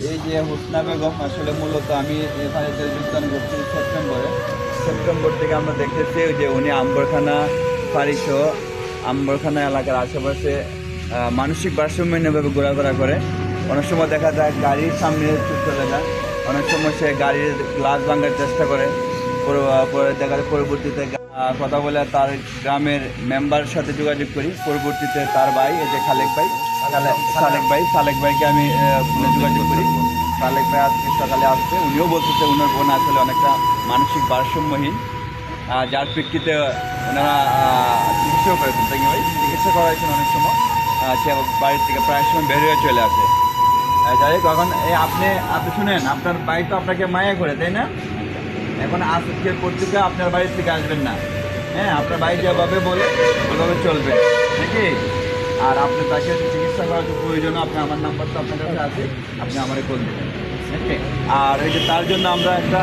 এই যে হুসনা বেগম আসলে মূলত আমি এখানে যোগদান করছি সেপ্টেম্বরে। সেপ্টেম্বর থেকে আমরা দেখতেছি যে উনি আম্বরখানা ফারিসহ আম্বরখানা এলাকার আশেপাশে মানসিক ভারসাম্যহীনভাবে ঘোরাফেরা করে। অনেক সময় দেখা যায় গাড়ির সামনে চলে যায়। অনেক সময় সে গাড়ির গ্লাস ভাঙার চেষ্টা করে। পরে- দেখা যায় পরবর্তীতে কথা বলে তার গ্রামের মেম্বারের সাথে যোগাযোগ করি। পরবর্তীতে তার ভাই, এই যে খালেক ভাই সালেক ভাই সালেক ভাইকে আমি ফোনে যোগাযোগ করি। সালেক ভাই আজকে সকালে আসবে উনিও বলতেছে ওনার বোন আসলে অনেকটা মানসিক ভারসাম্যহীন। যার প্রেক্ষিতে ওনারা চিকিৎসাও করেছেন। তাই ভাই, চিকিৎসা করাইছেন অনেক সময়। সে বাড়ির থেকে প্রায় সময় বের হয়ে চলে আসে। যাই হোক, এখন এই আপনি আপনি শুনেন, আপনার বাড়ি তো আপনাকে মায়া করে, তাই না? এখন আজকের পত্রিকা আপনার বাড়ির থেকে আসবেন না। হ্যাঁ আপনার বাড়ি যেভাবে বলে ওইভাবে চলবে নাকি আর আপনি তাকে চিকিৎসা করার প্রয়োজন আপনি আমার নাম্বার তো আপনার কাছে আছে আপনি আমারে কল দেবেন আর এই যে তার জন্য আমরা একটা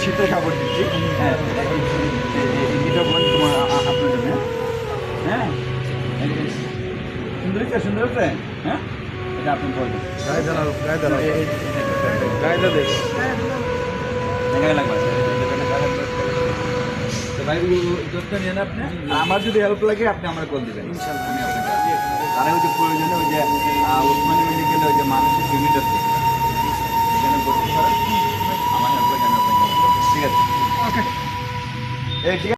শীতের কাপড় দিচ্ছি হ্যাঁ এটা বলি তোমার আপনার জন্য হ্যাঁ যে সুন্দর সুন্দর হ্যাঁ এটা আপনি বলবেন গায়ে দাঁড়াও গায়ে দাঁড়াও গায়ে দাঁড়াও গায়ে লাগবে ভাই যত্ন নেন আপনি। আমার যদি হেল্প লাগে আপনি আমার কল দিবেন। আমি আপনাকে তারা যে প্রয়োজনে ওই যে উসমানী মেডিকেলে ওই যে মানসিক ইউনিট আছে এখানে ভর্তি করা। আমার হেল্প লাগে আমি আপনাকে ঠিক আছে? এই ঠিক আছে